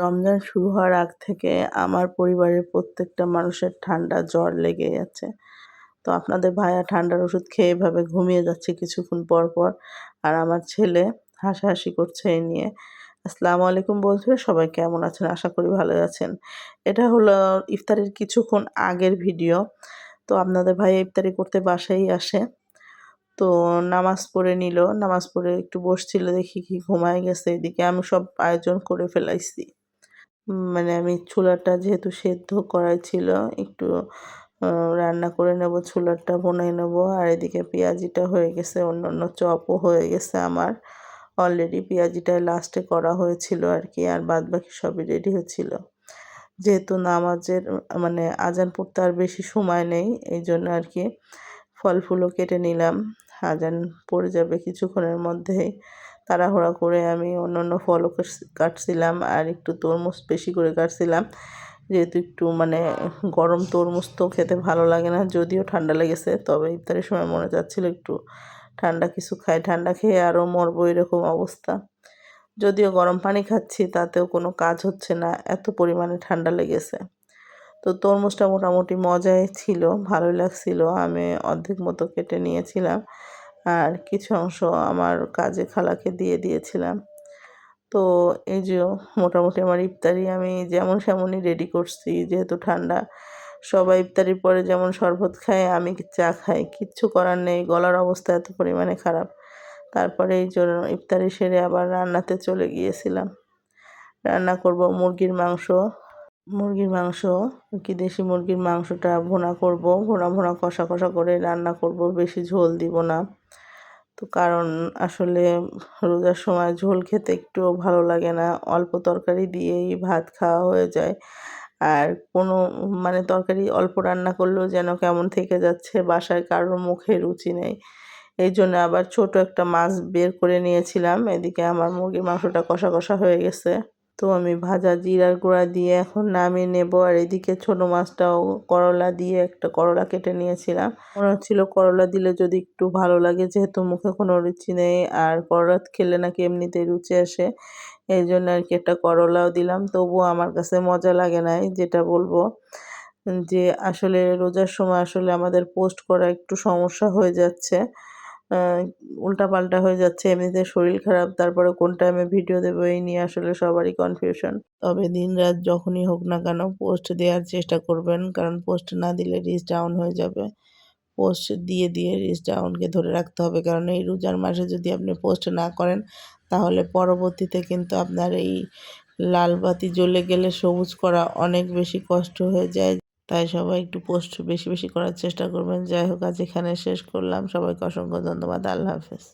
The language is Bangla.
রমজান শুরু হওয়ার আগ থেকে আমার পরিবারের প্রত্যেকটা মানুষের ঠান্ডা জ্বর লেগে যাচ্ছে তো আপনাদের ভাইয়া ঠান্ডার ওষুধ খেয়ে এভাবে ঘুমিয়ে যাচ্ছে কিছুক্ষণ পর পর আর আমার ছেলে হাসাহাসি করছে এই নিয়ে। আসসালামু আলাইকুম বন্ধুরা, সবাই কেমন আছেন? আশা করি ভালো আছেন। এটা হলো ইফতারির কিছুক্ষণ আগের ভিডিও। তো আপনাদের ভাই ইফতারি করতে বাসায় আসে। তো নামাজ পড়ে নিল, নামাজ পড়ে একটু বসছিল, দেখি কি ঘুমায় গেছে। এদিকে আমি সব আয়োজন করে ফেলাইছি। মানে আমি ছোলাটা যেহেতু সেদ্ধ করাই ছিল, একটু রান্না করে নেব ছোলাটা বনাই নেব। আর এদিকে পেঁয়াজিটা হয়ে গেছে অন্য অন্য চপও হয়ে গেছে আমার। অলরেডি পেঁয়াজিটাই লাস্টে করা হয়েছিল আর কি, আর বাদ বাকি সবই রেডি হয়েছিল। যেহেতু নামাজের মানে আজান পড়তে আর বেশি সময় নেই, এই জন্য আর কি ফল ফুলও কেটে নিলাম। আজান পড়ে যাবে কিছুক্ষণের মধ্যেই। তাড়াহুড়া করে আমি অন্য অন্য ফলও কাটছিলাম আর একটু তরমুজ বেশি করে কাটছিলাম। যেহেতু একটু মানে গরম তরমুজ তো খেতে ভালো লাগে না, যদিও ঠান্ডা লেগেছে, তবে ইফতারের সময় মনে যাচ্ছিল একটু ঠান্ডা কিছু খাই, ঠান্ডা খেয়ে আরও মরবো এরকম অবস্থা। যদিও গরম পানি খাচ্ছি, তাতেও কোনো কাজ হচ্ছে না, এত পরিমাণে ঠান্ডা লেগেছে। তো তরমুজটা মোটামুটি মজাই ছিল, ভালোই লাগছিল, আমি অর্ধেক মতো কেটে নিয়েছিলাম। আর কিছু অংশ আমার কাজে খালাকে দিয়ে দিয়েছিলাম। তো এই যে মোটামুটি আমার ইফতারি আমি যেমন সেমনই রেডি করছি, যেহেতু ঠান্ডা। সবাই ইফতারির পরে যেমন শরবত খায়, আমি চা খাই। কিচ্ছু করার নেই, গলার অবস্থা এত পরিমাণে খারাপ। তারপরে এই জন্য ইফতারি সেরে আবার রান্নাতে চলে গিয়েছিলাম। রান্না করব মুরগির মাংস। মুরগির মাংস, কি দেশি মুরগির মাংসটা ভোনা করব। ভোনা ভোনা কষা কষা করে রান্না করব, বেশি ঝোল দিব না। তো কারণ আসলে রোজার সময় ঝোল খেতে একটু ভালো লাগে না। অল্প তরকারি দিয়েই ভাত খাওয়া হয়ে যায়। আর কোনো মানে তরকারি অল্প রান্না করলেও যেন কেমন থেকে যাচ্ছে, বাসায় কারোর মুখে রুচি নেই। এই জন্য আবার ছোট একটা মাছ বের করে নিয়েছিলাম। এদিকে আমার মুরগির মাংসটা কষা কষা হয়ে গেছে। তো আমি ভাজা জিরার গুঁড়া দিয়ে এখন নামিয়ে নেব। আর এদিকে ছোটো মাছটাও করলা দিয়ে একটা করলা কেটে নিয়েছিলাম। মনে হচ্ছিল করলা দিলে যদি একটু ভালো লাগে, যেহেতু মুখে কোনো রুচি নেই। আর করলা খেলে নাকি এমনিতেই রুচি আসে। এই জন্য আর কি একটা করলাও দিলাম। তবুও আমার কাছে মজা লাগে নাই, যেটা বলব যে আসলে রোজার সময় আসলে আমাদের পোস্ট করা একটু সমস্যা হয়ে যাচ্ছে। উল্টাপাল্টা হয়ে যাচ্ছে, এমনিতে শরীর খারাপ, তারপরে কোন টাইমে ভিডিও দেবো এই নিয়ে আসলে সবারই কনফিউশন তবে দিন রাত যখনই হোক না কেন পোস্ট দেওয়ার চেষ্টা করবেন, কারণ পোস্ট না দিলে রিচ ডাউন হয়ে যাবে। পোস্ট দিয়ে দিয়ে রিচ ডাউনকে ধরে রাখতে হবে, কারণ এই রোজার মাসে যদি আপনি পোস্ট না করেন, তাহলে পরবর্তীতে কিন্তু আপনার এই লাল বাতি জ্বলে গেলে সবুজ করা অনেক বেশি কষ্ট হয়ে যায়। তাই সবাই একটু পোস্ট বেশি বেশি করার চেষ্টা করবেন। যাই হোক, আজ এখানে শেষ করলাম। সবাইকে অসংখ্য ধন্যবাদ। আল্লাহ হাফেজ।